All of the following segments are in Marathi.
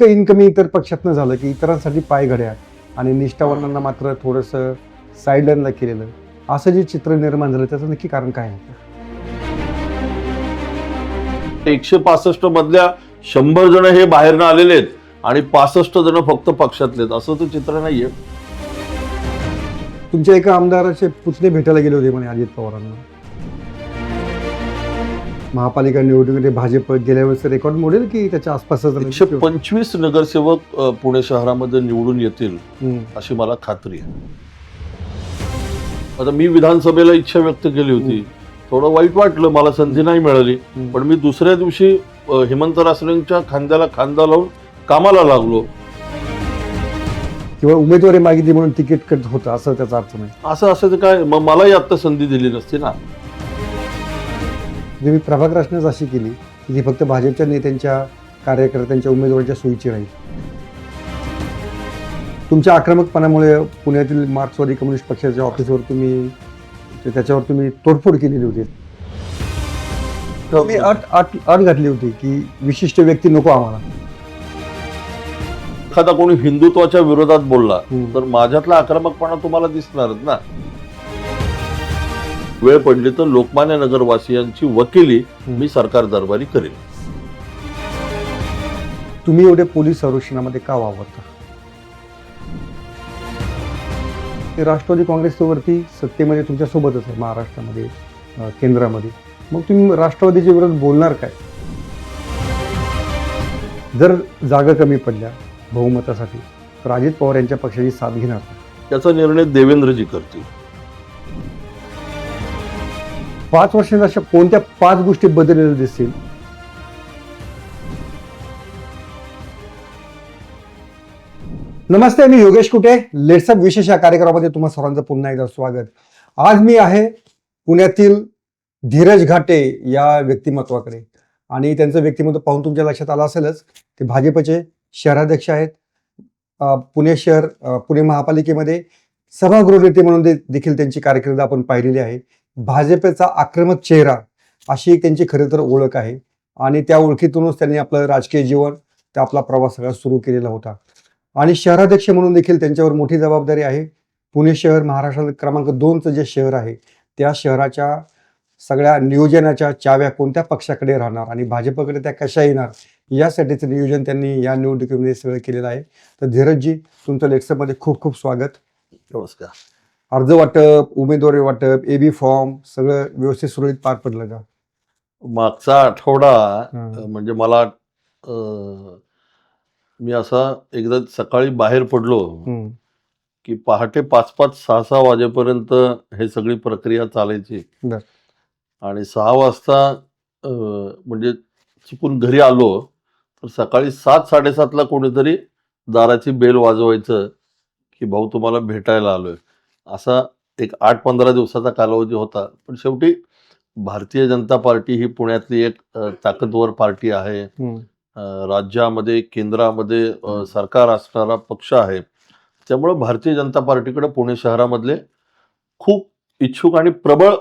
इतकं इन्कमी इतर पक्षातनं झालं की इतरांसाठी पायघड्या आणि निष्ठावनांना मात्र थोडंसं साईडलाईनला केलेलं. असं जे चित्र निर्माण झालं त्याचं नक्की कारण काय आहे? एकशे पासष्ट मधल्या शंभर जण हे बाहेरनं आलेले आहेत आणि पासष्ट जण फक्त पक्षातले आहेत. असं तर चित्र नाहीये. तुमच्या एका आमदाराचे पुतणे भेटायला गेले होते म्हणे अजित पवारांना. महापालिका निवडणुकीमध्ये भाजप गेल्या वेळेस रेकॉर्ड मोडेल की त्याच्या आसपासच एकशे पंचवीस नगरसेवक अ, पुणे शहरामध्ये निवडून येतील हम्म. अशी मला खात्री आहे. आता मी विधानसभेला इच्छा व्यक्त केली होती. थोडं वाईट वाटलं मला संधी नाही मिळाली. हम्म. पण मी दुसऱ्या दिवशी अ, हेमंत रासरेंच्या खांद्याला खांदा लावून कामाला लागलो. किंवा उमेदवारी मागितली म्हणून तिकीट कट होतं असं त्याचा अर्थ नाही. असं असं तर काय मग मलाही आता संधी दिली नसती ना. म्हणजे मी प्रभाग रचनाच अशी केली की ती फक्त भाजपच्या नेत्यांच्या कार्यकर्त्यांच्या उमेदवारांच्या सोयीची राहील. तुमच्या आक्रमकपणामुळे पुण्यातील मार्क्सवादी कम्युनिस्ट पक्षाच्या ऑफिसवर तुम्ही त्याच्यावर तुम्ही तोडफोड केलेली होती. तुम्ही अट अट अट घातली होती की विशिष्ट व्यक्ती नको आम्हाला. एखादा कोणी हिंदुत्वाच्या विरोधात बोलला. तर माझ्यातला आक्रमकपणा तुम्हाला दिसणारच ना. वेळ पडली तर लोकमान्य नगरवासियांची वकिली. मी सरकार दरबारी करेन. तुम्ही एवढे पोलीस संरक्षणामध्ये का वावरता? ते राष्ट्रवादी काँग्रेसवरती सत्तेमध्ये तुमच्या सोबतच आहे महाराष्ट्रामध्ये केंद्रामध्ये. मग तुम्ही राष्ट्रवादीच्या विरोधात बोलणार काय? जर जागा कमी पडल्या बहुमतासाठी तर अजित पवार यांच्या पक्षाची साथ घेणार का? याचा निर्णय देवेंद्रजी करतील. पाच वर्षात अशा कोणत्या पाच गोष्टी बदललेल्या दिसतील? नमस्ते मी योगेश कुटे. लेट्सअप विशेष या कार्यक्रमामध्ये तुम्हा सर्वांचं पुन्हा एकदा स्वागत. आज मी आहे पुण्यातील धीरज घाटे या व्यक्तिमत्वाकडे. आणि त्यांचं व्यक्तिमत्व पाहून तुमच्या लक्षात आलं असेलच ते भाजपचे शहराध्यक्ष आहेत. पुणे शहर पुणे महापालिकेमध्ये सभागृह नेते म्हणून दे- देखील त्यांची कार्यकर्ता आपण पाहिलेली आहे. भाजपचा आक्रमक चेहरा अशी एक त्यांची खरं तर ओळख आहे. आणि त्या ओळखीतूनच त्यांनी आपलं राजकीय जीवन त्या आपला प्रवास सगळा सुरू केलेला होता. आणि शहराध्यक्ष म्हणून देखील त्यांच्यावर मोठी जबाबदारी आहे. पुणे शहर महाराष्ट्रात क्रमांक दोनचं जे शहर आहे त्या शहराच्या सगळ्या नियोजनाच्या चाव्या कोणत्या पक्षाकडे राहणार आणि भाजपकडे त्या कशा येणार यासाठीचं नियोजन त्यांनी या निवडणुकीमध्ये सगळं केलेलं आहे. तर धीरजजी तुमचं लेक्चरमध्ये खूप खूप स्वागत. नमस्कार. अर्ज वाटप उमेदवारी वाटप एबी फॉर्म सगळं व्यवस्थित सुरळीत पार पडलं का मागचा आठवडा म्हणजे मला अ, मी असा एकदा सकाळी बाहेर पडलो हम्म. की पहाटे पाच पाच सहा सहा वाजेपर्यंत हे सगळी प्रक्रिया चालायची बर. आणि सहा वाजता अ, म्हणजे चुकून घरी आलो तर सकाळी सात साडेसातला कोणीतरी दाराची बेल वाजवायचं की भाऊ तुम्हाला भेटायला आलोय असा एक आठ पंधरा दिवसाचा कालावधी होता. पण शेवटी भारतीय जनता पार्टी ही पुण्यातली एक ताकदवर पार्टी आहे. राज्यामध्ये केंद्रामध्ये सरकार असणारा पक्ष आहे. त्यामुळं भारतीय जनता पार्टीकडे पुणे शहरामधले खूप इच्छुक आणि प्रबळ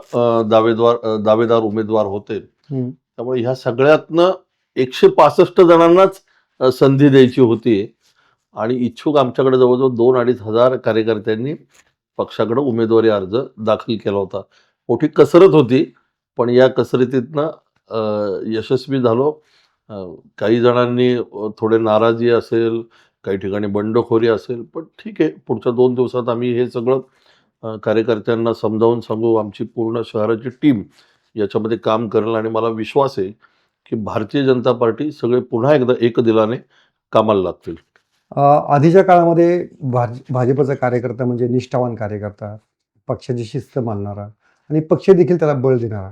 दावेदार दावेदार उमेदवार होते. त्यामुळे ह्या सगळ्यातनं एकशे पासष्ट जणांनाच संधी द्यायची होती. आणि इच्छुक आमच्याकडे जवळजवळ दोन अडीच हजार कार्यकर्त्यांनी पक्षाकडे उमेदवारी अर्ज दाखल केला होता. मोठी कसरत होती पण या कसरतीतनं यशस्वी झालो. काही जणांनी थोडे नाराजी असेल काही ठिकाणी बंडखोरी असेल पण ठीक आहे. पुढच्या दोन दिवसात आम्ही हे सगळं कार्यकर्त्यांना समजावून सांगू. आमची पूर्ण शहराची टीम याच्यामध्ये काम करेल आणि मला विश्वास आहे की भारतीय जनता पार्टी सगळे पुन्हा एकदा एक दिलाने कामाला लागतील. आधीच्या काळामध्ये भाज भाजपचा कार्यकर्ता म्हणजे निष्ठावान कार्यकर्ता पक्षाची शिस्त मानणारा आणि पक्ष देखील त्याला बळ देणारा.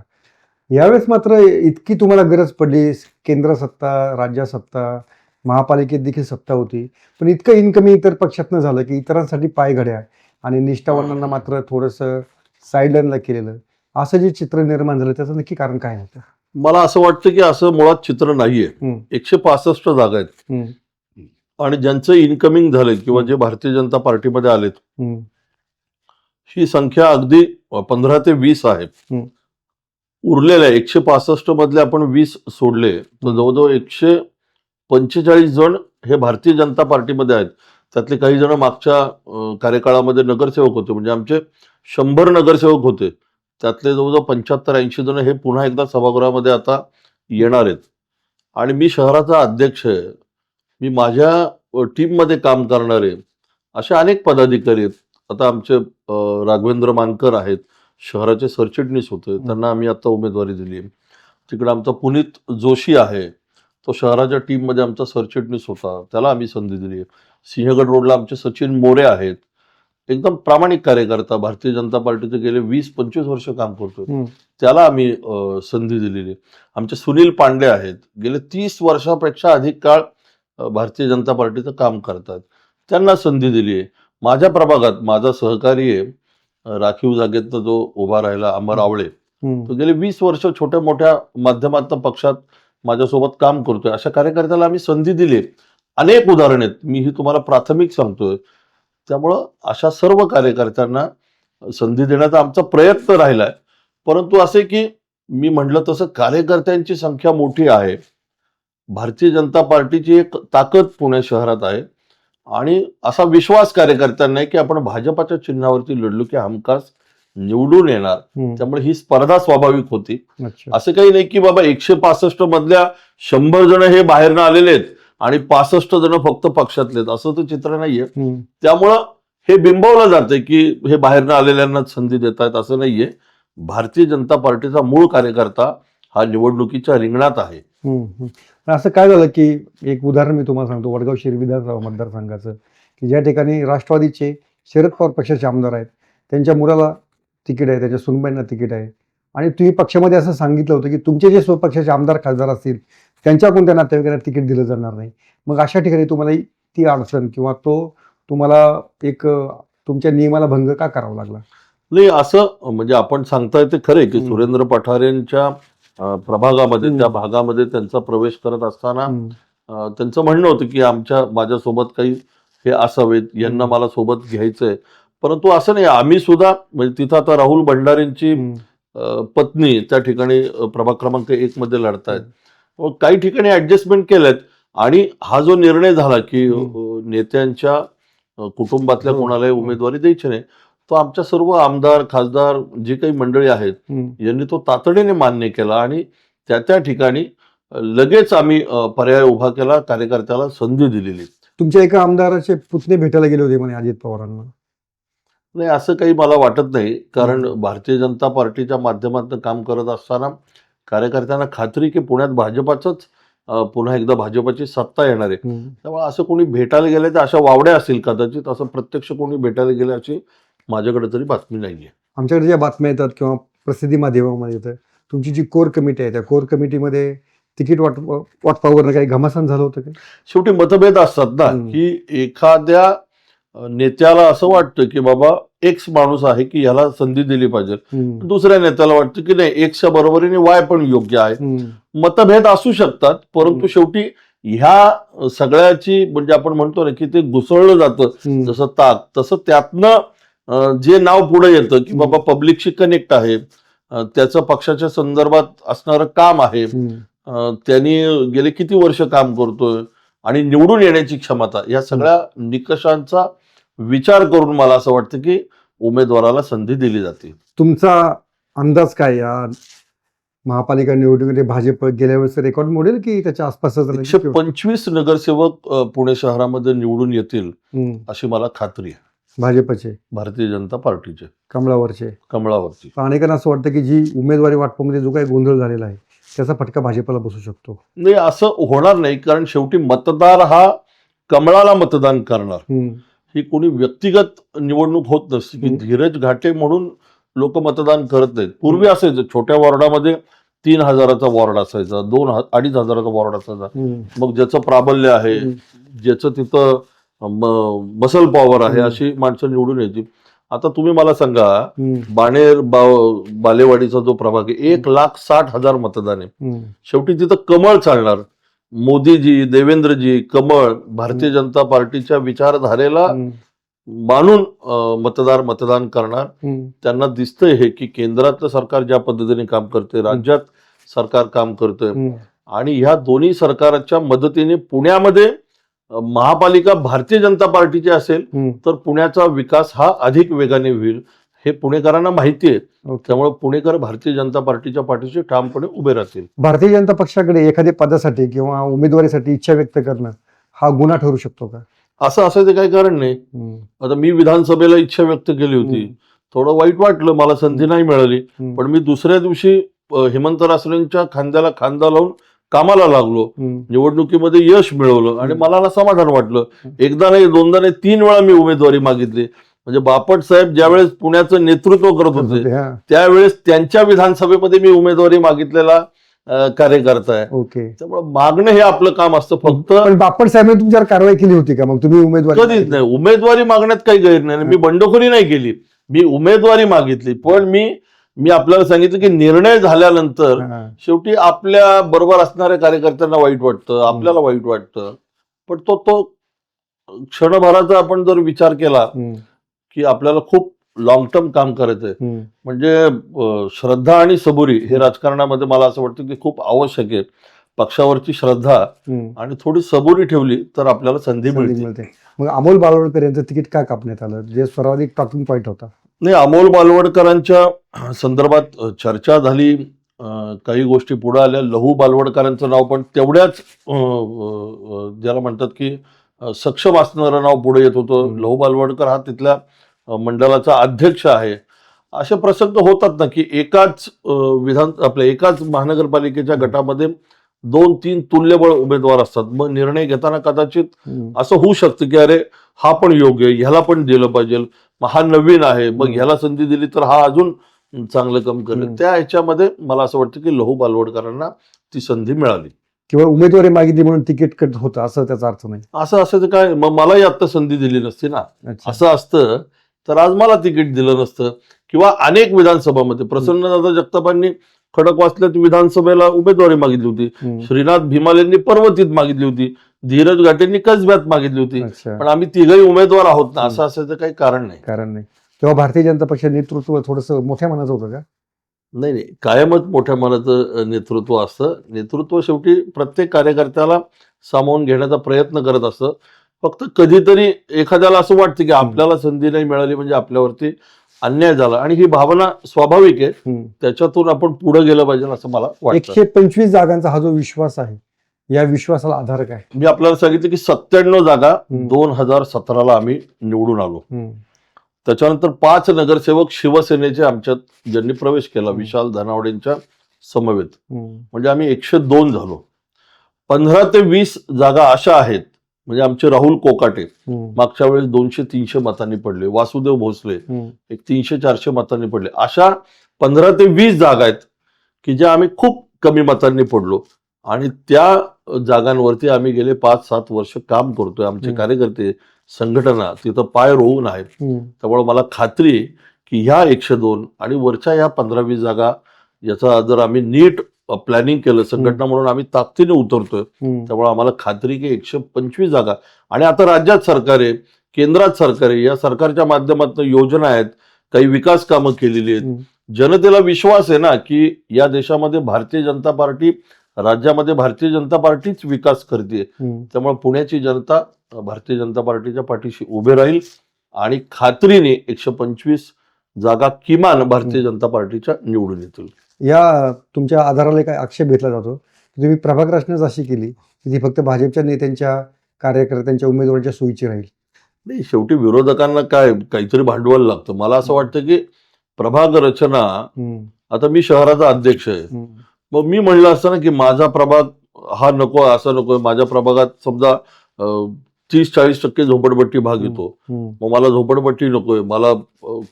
यावेळेस मात्र इतकी तुम्हाला गरज पडली केंद्र सत्ता राज्य सत्ता महापालिकेत देखील सत्ता होती. पण इतकं इन्कमी इतर पक्षातनं झालं की इतरांसाठी पायघड्या आणि निष्ठावानांना मात्र थोडंसं साईडलाईनला केलेलं. असं जे चित्र निर्माण झालं त्याचं नक्की कारण काय होतं? मला असं वाटतं की असं मुळात चित्र नाहीये. एकशे पासष्ट जागा आहेत. आणि ज्यांचं इन्कमिंग झाले किंवा जे भारतीय जनता पार्टीमध्ये आलेत ही संख्या अगदी पंधरा ते वीस आहे. उरलेल्या एकशे पासष्ट मधले आपण वीस सोडले तर जवळजवळ एकशे पंचेचाळीस जण हे भारतीय जनता पार्टीमध्ये आहेत. त्यातले काही जण मागच्या कार्यकाळामध्ये नगरसेवक होते म्हणजे आमचे शंभर नगरसेवक होते. त्यातले जवळजवळ पंच्याहत्तर ऐंशी जण हे पुन्हा एकदा सभागृहामध्ये आता येणार आहेत. आणि मी शहराचा अध्यक्ष आहे. मी माझ्या टीममध्ये काम करणारे असे अनेक पदाधिकारी आहेत. आता आमचे राघवेंद्र मानकर आहेत. शहराचे सरचिटणीस होते. त्यांना आम्ही आता उमेदवारी दिली तिकडे आमचा पुनीत जोशी आहे. तो शहराच्या टीममध्ये आमचा सरचिटणीस होता. त्याला आम्ही संधी दिली सिंहगड रोडला आमचे सचिन मोरे आहेत. एकदम प्रामाणिक कार्यकर्ता. भारतीय जनता पार्टीचे गेले वीस पंचवीस वर्ष काम करतोय. हम्म. त्याला आम्ही संधी दिलेली आहे. आमचे सुनील पांडे आहेत. गेले तीस वर्षापेक्षा अधिक काळ भारतीय जनता पार्टीचं काम करतात. त्यांना संधी दिली आहे. माझ्या प्रभागात माझा सहकारी आहे. राखीव जागेतनं जो उभा राहिला अमर आवळे. तो गेले वीस वर्ष छोट्या मोठ्या माध्यमातून पक्षात माझ्यासोबत काम करतोय. अशा कार्यकर्त्याला आम्ही संधी दिली आहे. अनेक उदाहरण आहेत. मी ही तुम्हाला प्राथमिक सांगतोय. त्यामुळं अशा सर्व कार्यकर्त्यांना संधी देण्याचा आमचा प्रयत्न राहिलाय. परंतु असे की मी म्हटलं तसं कार्यकर्त्यांची संख्या मोठी आहे. भारतीय जनता पार्टीची एक ताकद पुणे शहरात आहे. आणि असा विश्वास कार्यकर्त्यांना आहे की आपण भाजपाच्या चिन्हावरती लढलो की हमखास निवडून येणार. त्यामुळे ही स्पर्धा स्वाभाविक होती. असं काही नाही की बाबा एकशे पासष्ट मधल्या शंभर जण हे बाहेरनं आलेले आहेत आणि पासष्ट जण फक्त पक्षातले असं तर चित्र नाहीये. त्यामुळं हे बिंबवलं जाते की हे बाहेरनं आलेल्यांनाच संधी देत आहेत असं नाहीये. भारतीय जनता पार्टीचा मूळ कार्यकर्ता हा निवडणुकीच्या रिंगणात आहे. असं काय झालं की एक उदाहरण मी तुम्हाला सांगतो. वडगाव शिर विधानसभा मतदारसंघाचं की ज्या ठिकाणी राष्ट्रवादीचे शरद पवार पक्षाचे आमदार आहेत त्यांच्या मुलाला तिकीट आहे त्याच्या सुनबाईंना तिकीट आहे. आणि तुम्ही पक्षामध्ये असं सांगितलं होतं की तुमचे जे स्वपक्षाचे आमदार खासदार असतील त्यांच्या कोणत्या नातेवाईकांना तिकीट दिलं जाणार नाही. मग अशा ठिकाणी तुम्हाला ती अडचण किंवा तो तुम्हाला एक तुमच्या नियमाला भंग का करावा लागला? नाही असं म्हणजे आपण सांगताय ते खरे की. सुरेंद्र पठारेंच्या प्रभागामध्ये. त्या भागामध्ये त्यांचा प्रवेश करत असताना त्यांचं म्हणणं होतं की आमच्या माझ्यासोबत काही हे असावेत यांना मला सोबत घ्यायचंय. परंतु असं नाही आम्ही सुद्धा म्हणजे तिथं आता राहुल भंडारेंची पत्नी त्या ठिकाणी प्रभाग क्रमांक एक मध्ये लढतायत. मग काही ठिकाणी ऍडजस्टमेंट केलेत आणि हा जो निर्णय झाला की नेत्यांच्या कुटुंबातल्या कोणालाही. उमेदवारी द्यायची नाही तो आमच्या सर्व आमदार खासदार जी काही मंडळी आहेत. यांनी तो तातडीने मान्य केला आणि त्या त्या ठिकाणी लगेच आम्ही पर्याय उभा केला कार्यकर्त्याला संधी दिलेली. तुमच्या एका आमदाराचे पुतणे भेटायला गेले होते म्हणे अजित पवारांना. नाही असं काही मला वाटत नाही. कारण भारतीय जनता पार्टीच्या माध्यमातून काम करत असताना कार्यकर्त्यांना खात्री की पुण्यात भाजपाचंच अ, पुन्हा एकदा भाजपाची सत्ता येणार आहे. त्यामुळे असं कोणी भेटायला गेले तर अशा वावड्या असतील कदाचित असं प्रत्यक्ष कोणी भेटायला गेले अशी माझ्याकडे तरी बातमी नाहीये आमच्याकडे ज्या बातम्या येतात किंवा प्रसिद्धी माध्यमामध्ये येतं तुमची जी कोर कमिटी आहे त्या कोर कमिटीमध्ये तिकीट वाट वाटपावरनं काही घमासान झालं होतं का शेवटी मतभेद असतात ना हम्म. की एखाद्या नेत्याला असं वाटतं की बाबा एक्स माणूस आहे की ह्याला संधी दिली पाहिजे हम्म. दुसऱ्या नेत्याला वाटतं की नाही एक्सच्या बरोबरीने वाय पण योग्य आहे हम्म. मतभेद असू शकतात परंतु हम्म. शेवटी ह्या सगळ्याची म्हणजे आपण म्हणतो ना की ते घुसळलं जातं हम्म. जसं ताक तसं त्यातनं जे नाव पुढे येतं की बाबा पब्लिकशी कनेक्ट आहे त्याचं पक्षाच्या संदर्भात असणारं काम आहे. त्यांनी गेले किती वर्ष काम करतोय आणि निवडून येण्याची क्षमता या सगळ्या निकषांचा विचार करून मला असं वाटतं की उमेदवाराला संधी दिली जाते. तुमचा अंदाज काय या महापालिका निवडणुकीमध्ये भाजप गेल्या वेळेस रेकॉर्ड मोडेल की त्याच्या आसपासच? एकशे पंचवीस नगरसेवक पुणे शहरामध्ये निवडून येतील. अशी मला खात्री आहे. भाजपचे भारतीय जनता पार्टीचे कमळावरचे कमळावरती पण अनेकांना असं वाटतं की जी उमेदवारी वाटपामध्ये जो काही गोंधळ झालेला आहे त्याचा फटका भाजपला बसू शकतो नाही असं होणार नाही कारण शेवटी मतदार हा कमळाला मतदान करणार. ही कोणी व्यक्तिगत निवडणूक होत नसते की. धीरज घाटे म्हणून लोक मतदान करत नाहीत पूर्वी असायचं छोट्या वॉर्डामध्ये तीन हजाराचा वॉर्ड असायचा दोन अडीच हजाराचा वॉर्ड असायचा. मग ज्याचं प्राबल्य आहे. ज्याचं तिथं मसल पॉवर आहे. अशी माणसं निवडून येतील आता तुम्ही मला सांगा. बाणेर बालेवाडीचा जो प्रभाग आहे एक लाख साठ हजार मतदान आहे. शेवटी तिथं कमळ चालणार मोदीजी देवेंद्रजी कमळ भारतीय जनता पार्टीच्या विचारधारेला. मानून मतदार मतदान करणार. त्यांना दिसतंय हे की केंद्रातलं सरकार ज्या पद्धतीने काम करते राज्यात सरकार काम करतंय. आणि ह्या दोन्ही सरकारच्या मदतीने पुण्यामध्ये महापालिका भारतीय जनता पार्टीची असेल. तर पुण्याचा विकास हा अधिक वेगाने होईल हे पुणेकरांना माहिती आहे. त्यामुळे पुणेकर भारतीय जनता पार्टीच्या पाठीशी ठामपणे उभे राहतील भारतीय जनता पक्षाकडे एखाद्या पदासाठी किंवा उमेदवारीसाठी इच्छा व्यक्त करणं हा गुन्हा ठरू शकतो का असं असायचं काही कारण नाही. आता मी विधानसभेला इच्छा व्यक्त केली होती. थोडं वाईट वाटलं मला संधी नाही मिळाली. पण मी दुसऱ्या दिवशी हेमंत रासरेंच्या खांद्याला खांदा लावून कामाला लागलो. निवडणुकीमध्ये यश मिळवलं आणि. मला समाधान वाटलं. एकदा नाही दोनदा नाही तीन वेळा मी उमेदवारी मागितली. म्हणजे बापट साहेब ज्यावेळेस पुण्याचं नेतृत्व करत होते. त्यावेळेस त्यांच्या विधानसभेमध्ये मी उमेदवारी मागितलेला कार्यकर्ता आहे. ओके. त्यामुळे मागणं हे आपलं काम असतं. फक्त बापट साहेबांनी तुमच्यावर कारवाई केली होती का? मग तुम्ही उमेदवारी कधीच नाही. उमेदवारी मागण्यात काही गैर नाही. मी बंडखोरी नाही केली. मी उमेदवारी मागितली. पण मी मी आपल्याला सांगितलं की निर्णय झाल्यानंतर. शेवटी आपल्या बरोबर असणाऱ्या कार्यकर्त्यांना वाईट वाटतं आपल्याला वाईट वाटतं. पण तो तो क्षणभराचा आपण जर विचार केला. की आपल्याला खूप लॉंग टर्म काम करायचंय. म्हणजे श्रद्धा आणि सबुरी हे राजकारणामध्ये मला असं वाटतं की खूप आवश्यक आहे. पक्षावरची श्रद्धा. आणि थोडी सबुरी ठेवली तर आपल्याला संधी मिळते. मग अमोल बालवडकर यांचं तिकीट का कापण्यात आलं? जे सर्वाधिक टॉकिंग पॉईंट होता. नाही अमोल बालवडकरांच्या संदर्भात चर्चा झाली. काही गोष्टी पुढे आल्या. लहू बालवडकरांचं नाव पण तेवढ्याच ज्याला म्हणतात की सक्षम असणारं नाव पुढे येत होतं. लहू बालवडकर हा तिथल्या मंडळाचा अध्यक्ष आहे. असे प्रसंग होतात ना की एकाच विधान आपल्या एकाच महानगरपालिकेच्या गटामध्ये दोन तीन तुल्यबळ उमेदवार असतात. मग निर्णय घेताना कदाचित. असं होऊ शकतं की अरे हा पण योग्य आहे ह्याला पण दिलं पाहिजे मग हा नवीन आहे मग. ह्याला संधी दिली तर हा अजून चांगलं काम करेल. त्या ह्याच्यामध्ये मला असं वाटतं की लहू बालवडकरांना ती संधी मिळाली किंवा उमेदवारी मागितली म्हणून तिकीट कट होतं असं त्याचा अर्थ नाही असं असायचं काय मग मलाही आता संधी दिली नसती ना. असं असतं तर आज मला तिकीट दिलं नसतं किंवा अनेक विधानसभामध्ये प्रसन्नदादा जगतापांनी खडकवासल्यात विधानसभेला उमेदवारी मागितली होती. श्रीनाथ भीमाल यांनी पर्वतीत मागितली होती धीरज घाटेंनी कसब्यात मागितली होती. अच्छा. पण आम्ही तिघही उमेदवार आहोत ना. असं असायचं काही कारण नाही. कारण नाही. तेव्हा भारतीय जनता पक्ष नेतृत्व थोडस मोठ्या मनाचं होतं का? नाही नाही. कायमच मोठ्या मनाचं अ, नेतृत्व असतं. नेतृत्व शेवटी प्रत्येक कार्यकर्त्याला सामावून घेण्याचा प्रयत्न करत असतं. फक्त कधीतरी एखाद्याला असं वाटतं की आपल्याला संधी नाही मिळाली म्हणजे आपल्यावरती अन्याय झाला. आणि ही भावना स्वाभाविक आहे. हम्म. त्याच्यातून आपण पुढे गेलं पाहिजे असं मला वाटतं. एकशे पंचवीस जागांचा हा जो विश्वास आहे या विश्वासाला आधार काय मी आपल्याला सांगितलं की सत्त्याण्णव जागा. दोन हजार सतराला आम्ही निवडून आलो. त्याच्यानंतर पाच नगरसेवक शिवसेनेचे आमच्यात ज्यांनी प्रवेश केला. विशाल धनावडेंच्या समवेत. म्हणजे आम्ही एकशे दोन झालो पंधरा ते वीस जागा अशा आहेत म्हणजे आमचे राहुल कोकाटे. मागच्या वेळेस दोनशे तीनशे मतांनी पडले वासुदेव भोसले. एक तीनशे चारशे मतांनी पडले अशा पंधरा ते वीस जागा आहेत की ज्या आम्ही खूप कमी मतांनी पडलो आणि त्या जागांवरती आम्ही गेले पाच सात वर्ष काम करतोय आमचे. कार्यकर्ते संघटना तिथं पाय रोवून आहेत. त्यामुळे मला खात्री की ह्या एकशे दोन आणि वरच्या ह्या पंधरा वीस जागा याचा जर आम्ही नीट प्लॅनिंग केलं संघटना म्हणून आम्ही ताकदीने उतरतोय. त्यामुळे आम्हाला खात्री की एकशे पंचवीस जागा आणि आता राज्यात सरकार आहे केंद्रात सरकार आहे या सरकारच्या माध्यमातून योजना आहेत काही विकास कामं केलेली आहेत. जनतेला विश्वास आहे ना की या देशामध्ये भारतीय जनता पार्टी राज्यामध्ये भारतीय जनता पार्टीच विकास करते. त्यामुळे पुण्याची जनता भारतीय जनता पार्टीच्या पाठीशी उभे राहील आणि खात्रीने एकशे पंचवीस जागा किमान भारतीय जनता पार्टीच्या निवडून येतील. या तुमच्या आधाराला काय आक्षेप घेतला जातो. की तुम्ही प्रभाग रचनाच अशी केली की ती फक्त भाजपच्या नेत्यांच्या कार्यकर्त्यांच्या उमेदवारांच्या सोयीची राहील. नाही शेवटी विरोधकांना काय काहीतरी भांडवल लागतं. मला असं वाटतं की प्रभाग रचना. आता मी शहराचा अध्यक्ष आहे. मग मी म्हणलं असतं ना की माझा प्रभाग हा नको असा नको. माझ्या प्रभागात समजा तीस चाळीस टक्के झोपडपट्टी भाग. येतो. मग मला झोपडपट्टी नकोय. मला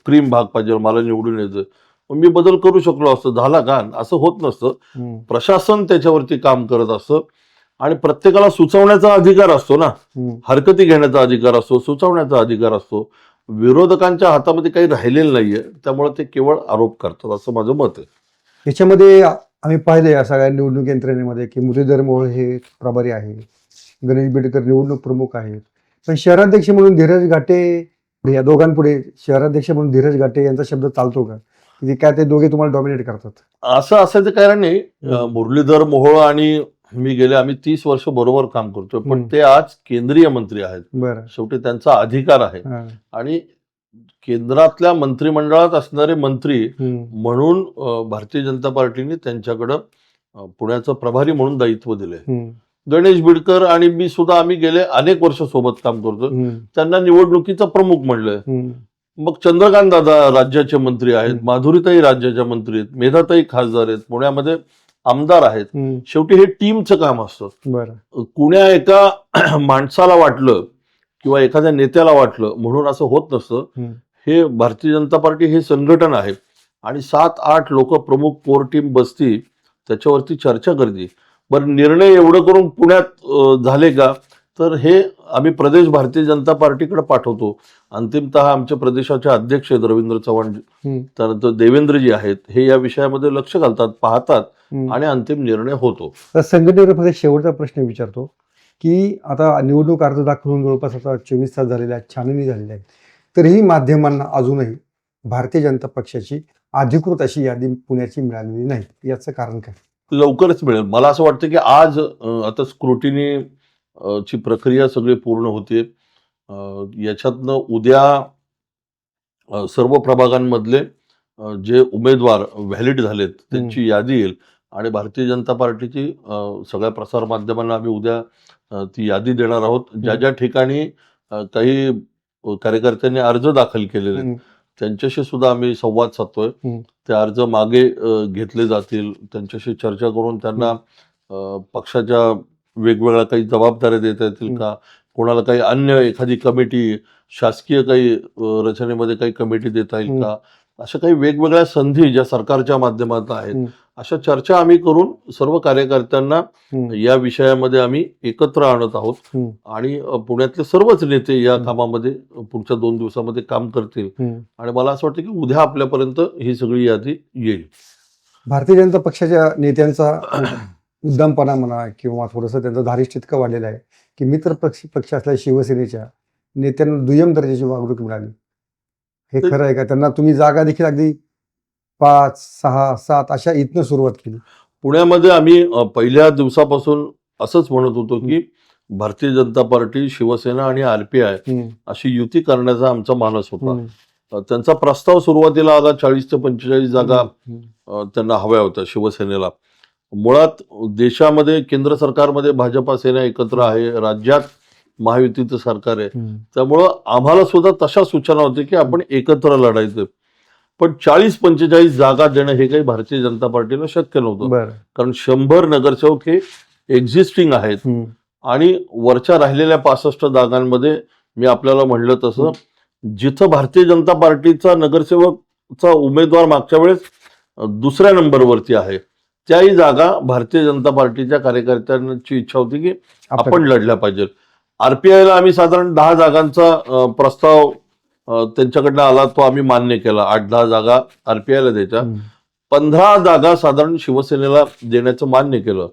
क्रीम भाग पाहिजे मला निवडून यायचं मग मी बदल करू शकलो असतं. झाला का? असं होत नसतं. प्रशासन त्याच्यावरती काम करत असतं. आणि प्रत्येकाला सुचवण्याचा अधिकार असतो ना. हरकती घेण्याचा अधिकार असतो सुचवण्याचा अधिकार असतो. विरोधकांच्या हातामध्ये काही राहिलेलं नाहीये. त्यामुळे ते केवळ आरोप करतात असं माझं मत आहे. याच्यामध्ये आम्ही पाहिलं या सगळ्या निवडणूक यंत्रणेमध्ये की मुरलीधर मोहोळ हे प्रभारी आहे गणेश बिडकर निवडणूक प्रमुख आहेत. पण शहराध्यक्ष म्हणून धीरज घाटे या दोघांपुढे शहराध्यक्ष म्हणून धीरज घाटे यांचा शब्द चालतो का? की काय ते दोघे तुम्हाला डॉमिनेट करतात. असं असायचं कारण नाही मुरलीधर मोहोळ आणि मी गेले आम्ही तीस वर्ष बरोबर काम करतोय. पण. ते आज केंद्रीय मंत्री आहेत. शेवटी त्यांचा अधिकार आहे. आणि केंद्रातल्या मंत्रिमंडळात असणारे मंत्री. म्हणून भारतीय जनता पार्टीने त्यांच्याकडं पुण्याचं प्रभारी म्हणून दायित्व हम्म. गणेश बिडकर आणि मी सुद्धा आम्ही गेले अनेक वर्ष सोबत काम करतो. त्यांना निवडणुकीचा प्रमुख म्हणलंय. मग चंद्रकांत दादा राज्याचे मंत्री आहेत. माधुरीताई राज्याच्या मंत्री आहेत मेधाताई खासदार आहेत पुण्यामध्ये आमदार आहेत. शेवटी हे टीमचं काम असतं कुण्या एका माणसाला वाटलं किंवा एखाद्या नेत्याला वाटलं म्हणून असं होत नसतं. हे भारतीय जनता पार्टी हे संघटन आहे. आणि सात आठ लोक प्रमुख कोर टीम बसती त्याच्यावरती चर्चा करते बरं निर्णय एवढं करून पुण्यात झाले का? तर हे आम्ही प्रदेश भारतीय जनता पार्टीकडे पाठवतो. अंतिमतः आमच्या प्रदेशाचे अध्यक्ष आहेत रवींद्र चव्हाण. त्यानंतर देवेंद्रजी आहेत हे या विषयामध्ये लक्ष घालतात पाहतात. आणि अंतिम निर्णय होतो. फक्त शेवटचा प्रश्न विचारतो. की आता निवडणूक अर्ज दाखल होऊन जवळपास आता चोवीस तास झालेले आहेत छाननी झालेली आहे तरीही माध्यमांना अजूनही भारतीय जनता पक्षाची अधिकृत अशी यादी पुण्याची मिळालेली नाही. याचं कारण काय? लवकरच मिळेल. मला असं वाटतं की आज आता स्क्रुटिनी ची प्रक्रिया सगळी पूर्ण होते. याच्यातनं उद्या सर्व प्रभागांमधले जे उमेदवार व्हॅलिड झालेत त्यांची यादी येईल. आणि भारतीय जनता पार्टीची सगळ्या प्रसार माध्यमांना आम्ही उद्या ती यादी देणार आहोत ज्या ज्या ठिकाणी काही कार्यकर्त्यांनी अर्ज दाखल केलेले आहेत. त्यांच्याशी सुद्धा आम्ही संवाद साधतोय. ते अर्ज मागे घेतले जातील त्यांच्याशी चर्चा करून त्यांना पक्षाच्या वेगवेगळ्या काही जबाबदाऱ्या देता येतील. का कोणाला काही अन्य एखादी कमिटी शासकीय काही रचनेमध्ये काही कमिटी देता येईल. का अशा काही वेगवेगळ्या संधी ज्या सरकारच्या माध्यमातून आहेत. अशा चर्चा आम्ही करून सर्व कार्यकर्त्यांना. या विषयामध्ये आम्ही एकत्र आणत आहोत. आणि पुण्यातले सर्वच नेते या. कामामध्ये पुढच्या दोन दिवसामध्ये काम करतील. आणि मला असं वाटतं की उद्या आपल्यापर्यंत ही सगळी यादी येईल भारतीय जनता पक्षाच्या नेत्यांचा उद्दामपणा म्हणा किंवा थोडंसं त्यांचं धारिष्ट इतकं वाढलेलं आहे की मित्र पक्ष पक्ष असलेल्या शिवसेनेच्या नेत्यांना दुय्यम दर्जाची वागणूक मिळाली हे खरं आहे का त्यांना तुम्ही जागा देखील अगदी पाच सहा सात अशा इथनं सुरुवात केली पुण्यामध्ये आम्ही अ, पहिल्या दिवसापासून असंच म्हणत होतो की भारतीय जनता पार्टी शिवसेना आणि आरपीआय हम्म. अशी युती करण्याचा आमचा मानस होता हम्म. अ, त्यांचा प्रस्ताव सुरुवातीला आला चाळीस ते पंचेचाळीस जागा हम्म. अ, त्यांना हव्या होत्या शिवसेनेला मुळात देशामध्ये केंद्र सरकारमध्ये भाजपा सेना एकत्र आहे राज्यात महायुतीचं सरकार आहे हम्म. त्यामुळं आम्हाला सुद्धा तशा सूचना होत्या की आपण एकत्र लढायचं पण चाळीस पंचेचाळीस जागा देणं हे काही भारतीय जनता पार्टीला शक्य नव्हतं. कारण शंभर नगरसेवक हे एक्झिस्टिंग आहेत. आणि वरच्या राहिलेल्या पासष्ट जागांमध्ये मी आपल्याला म्हणलं तसं जिथं भारतीय जनता पार्टीचा नगरसेवकचा उमेदवार मागच्या वेळेस दुसऱ्या नंबरवरती आहे त्याही जागा भारतीय जनता पार्टीच्या कार्यकर्त्यांची इच्छा होती की आपण लढल्या पाहिजे आरपीआयला आम्ही साधारण दहा जागांचा प्रस्ताव त्यांच्याकडनं आला तो आम्ही मान्य केला आठ दहा जागा आरपीआयला द्यायच्या. पंधरा जागा साधारण शिवसेनेला देण्याचं मान्य केलं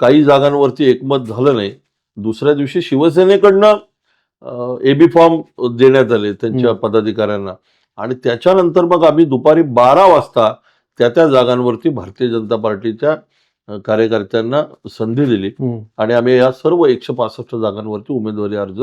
काही जागांवरती एकमत झालं नाही दुसऱ्या दिवशी शिवसेनेकडनं एबी फॉर्म देण्यात आले त्यांच्या. पदाधिकाऱ्यांना आणि त्याच्यानंतर मग आम्ही दुपारी बारा वाजता त्या त्या जागांवरती भारतीय जनता पार्टीच्या कार्यकर्त्यांना संधी दिली. आणि आम्ही या सर्व एकशे पासष्ट जागांवरती उमेदवारी अर्ज